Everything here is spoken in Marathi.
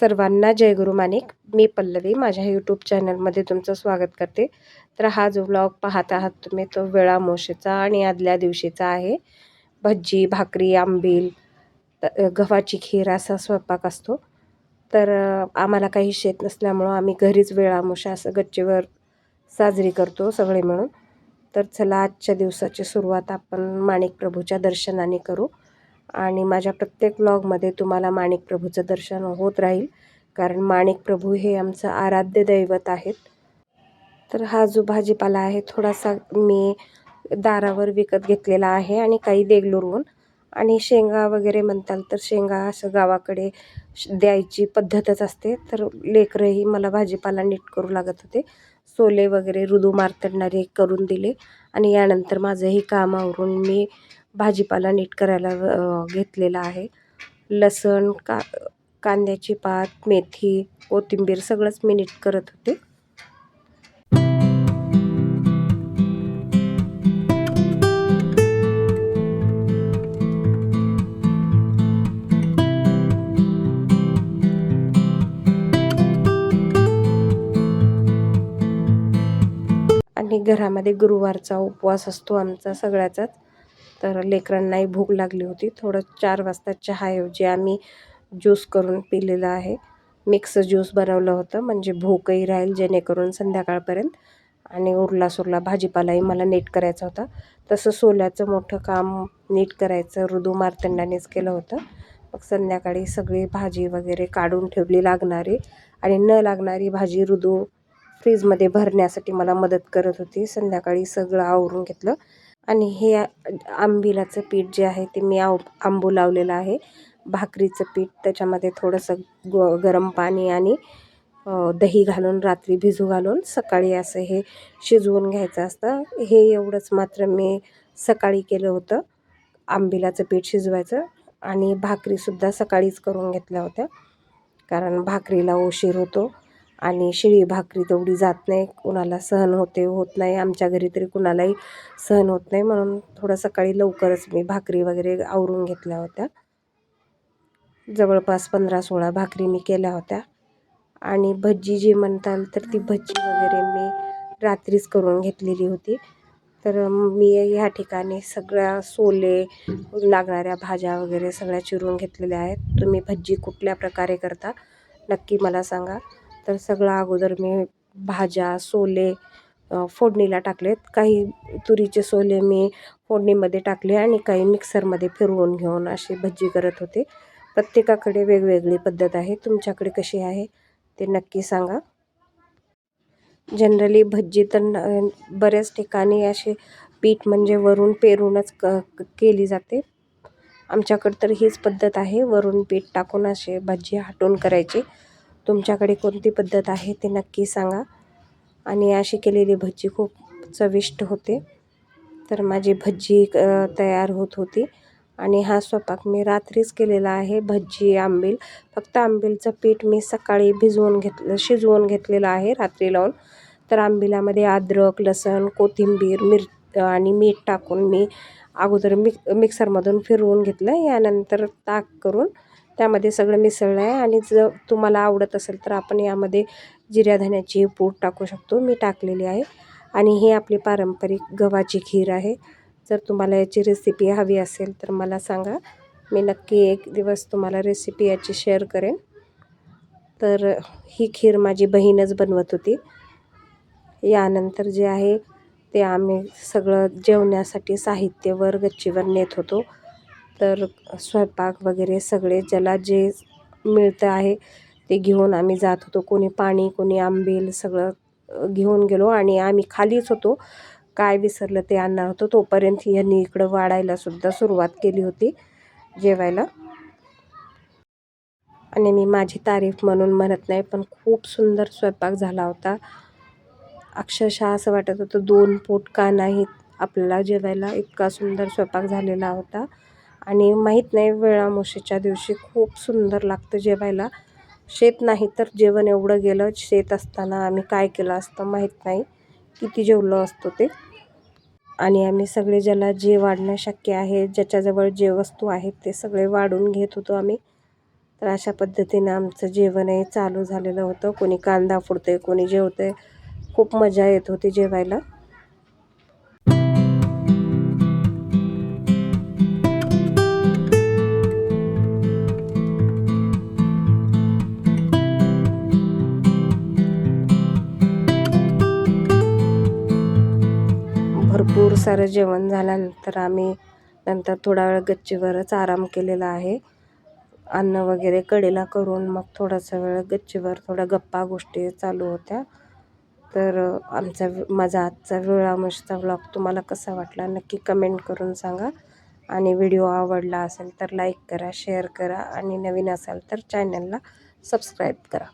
सर्वांना जय गुरु माणिक मी पल्लवी माझ्या यूट्यूब चॅनलमध्ये तुमचं स्वागत करते. तर हा जो ब्लॉग पाहत आहात तुम्ही तो वेळामोशीचा आणि आदल्या दिवशीचा आहे. भज्जी भाकरी आंबील गव्हाची खीर असा स्वयंपाक असतो. तर आम्हाला काही शेत नसल्यामुळं आम्ही घरीच वेळामोशा असं गच्चीवर साजरी करतो सगळे मिळून. तर चला आजच्या दिवसाची सुरुवात आपण माणिक प्रभूच्या दर्शनाने करू. आणि माझ्या प्रत्येक व्लॉगमध्ये तुम्हाला माणिक प्रभूचं दर्शन होत राहील. कारण माणिक प्रभू हे आमचं आराध्य दैवत आहेत. तर हा जो भाजीपाला आहे थोडासा मी दारावर विकत घेतलेला आहे आणि काही देगलूरहून. आणि शेंगा वगैरे म्हणताल तर शेंगा असं गावाकडे श- द्यायची पद्धतच असते. तर लेकरंही मला भाजीपाला नीट करू लागत होते. सोले वगैरे रुदू मारतडणारे करून दिले. आणि यानंतर माझंही काम आवरून मी भाजीपाला नीट करायला घेतलेला आहे. लसण का कांद्याची पात मेथी कोथिंबीर सगळंच मी नीट करत होते. आणि घरामध्ये गुरुवारचा उपवास असतो आमचा सगळ्याचाच. तर लेकरांनाही भूक लागली होती. थोडं चार वाजता चहाऐवजी आम्ही ज्यूस करून पिलेलं आहे. मिक्स ज्यूस बनवलं होतं. म्हणजे भूकही राहील जेणेकरून संध्याकाळपर्यंत. आणि उरला सुरला भाजीपालाही मला नीट करायचा होता. तसं सोल्याचं मोठं काम नीट करायचं ऋदू मार्तंडानेच केलं होतं. मग संध्याकाळी सगळी भाजी वगैरे काढून ठेवली लागणारी. आणि न लागणारी भाजी ऋदू फ्रीजमध्ये भरण्यासाठी मला मदत करत होती. संध्याकाळी सगळं आवरून घेतलं. आणि हे आंबिलाचं पीठ जे आहे ते मी आव आंबू लावलेलं आहे. भाकरीचं पीठ त्याच्यामध्ये थोडंसं ग गरम पाणी आणि दही घालून रात्री भिजू घालून सकाळी असं हे शिजवून घ्यायचं असतं. हे एवढंच मात्र मी सकाळी केलं होतं. आंबिलाचं पीठ शिजवायचं आणि भाकरीसुद्धा सकाळीच करून घेतल्या होत्या. कारण भाकरीला उशीर होतो. आणि शिळी भाकरी तेवढी जात नाही. कुणाला सहन होते होत नाही. आमच्या घरी तरी कुणालाही सहन होत नाही. म्हणून थोडं सकाळी लवकरच मी भाकरी वगैरे आवरून घेतल्या होत्या. जवळपास पंधरा सोळा भाकरी मी केल्या होत्या. आणि भज्जी जी म्हणताल तर ती भज्जी वगैरे मी रात्रीच करून घेतलेली होती. तर मी ह्या ठिकाणी सगळ्या सोले लागणाऱ्या भाज्या वगैरे सगळ्या चिरून घेतलेल्या आहेत. तुम्ही भज्जी कुठल्या प्रकारे करता नक्की मला सांगा. तर सगळं अगोदर मी भाज्या सोले फोडणीला टाकलेत. काही तुरीचे सोले मी फोडणीमध्ये टाकले आणि काही मिक्सरमध्ये फिरवून घेऊन अशी भज्जी करत होते. प्रत्येकाकडे वेगवेगळी पद्धत आहे. तुमच्याकडे कशी आहे ते नक्की सांगा. जनरली भज्जी तर बऱ्याच ठिकाणी असे पीठ म्हणजे वरून पेरूनच क क- केली जाते. आमच्याकडं तर हीच पद्धत आहे. वरून पीठ टाकून असे भजी हाटून करायची. तुमच्याकडे कोणती पद्धत आहे ते नक्की सांगा. आणि अशी केलेली भजी खूप चविष्ट होते. तर माझी भज्जी तयार होत होती. आणि हा स्वयंपाक मी रात्रीच केलेला आहे भजी आंबील. फक्त आंबीलचं पीठ मी सकाळी भिजवून घेतलं शिजवून घेतलेलं आहे रात्री लावून. तर आंबिलामध्ये अद्रक लसण कोथिंबीर मिर आणि मीठ टाकून मी अगोदर मिक मिक्सरमधून फिरवून घेतलं. यानंतर ताक करून त्यामध्ये सगळं मिसळलं आहे आणि जर तुम्हाला आवडत असेल तर आपण यामध्ये जिऱ्या धण्याची पूड टाकू शकतो. मी टाकलेली आहे आणि ही आपली पारंपरिक गव्हाची खीर आहे. जर तुम्हाला याची रेसिपी हवी असेल तर मला सांगा. मी नक्की एक दिवस तुम्हाला रेसिपी याची शेअर करेन. तर ही खीर माझी बहीणच बनवत होती. यानंतर जे आहे ते आम्ही सगळं जेवण्यासाठी साहित्य वर गच्चीवर नेत होतो. तर स्वयंपाक वगैरे सगळे ज्याला जे मिळतं आहे ते घेऊन आम्ही जात होतो. कोणी पाणी कोणी आंबील सगळं घेऊन गेलो आणि आम्ही खालीच होतो. काय विसरलं ते आणणार होतो. तोपर्यंत यांनी इकडं वाढायला सुद्धा सुरुवात केली होती जेवायला. आणि मी माझी तारीफ म्हणून म्हणत नाही पण खूप सुंदर स्वयंपाक झाला होता. अक्षरशः असं वाटत होतं दोन पोट का नाहीत. आपल्याला जेवायला इतका सुंदर स्वयंपाक झालेला होता. आणि माहीत नाही वेळामुशीच्या दिवशी खूप सुंदर लागतं जेवायला. शेत नाही तर जेवण एवढं गेलं शेत असताना आम्ही काय केलं असतं माहीत नाही. किती जेवलो असतो ते. आणि आम्ही सगळे ज्याला जे वाढणं शक्य आहे ज्याच्याजवळ जे वस्तू आहेत ते सगळे वाढून घेत होतो आम्ही. तर अशा पद्धतीनं आमचं जेवणही चालू झालेलं होतं. कोणी कांदा फोडतंय कोणी जेवतंय. खूप मजा येत होती जेवायला. भरपूर सारं जेवण झाल्यानंतर आम्ही नंतर थोडा वेळ गच्चीवरच आराम केलेला आहे. अन्न वगैरे कडेला करून मग थोडासा वेळ गच्चीवर थोड्या गप्पा गोष्टी चालू होत्या. तर आमचा माझा आजचा वेळामशचा व्लॉग तुम्हाला कसा वाटला नक्की कमेंट करून सांगा. आणि व्हिडिओ आवडला असेल तर लाईक करा शेअर करा आणि नवीन असाल तर चॅनलला सबस्क्राईब करा.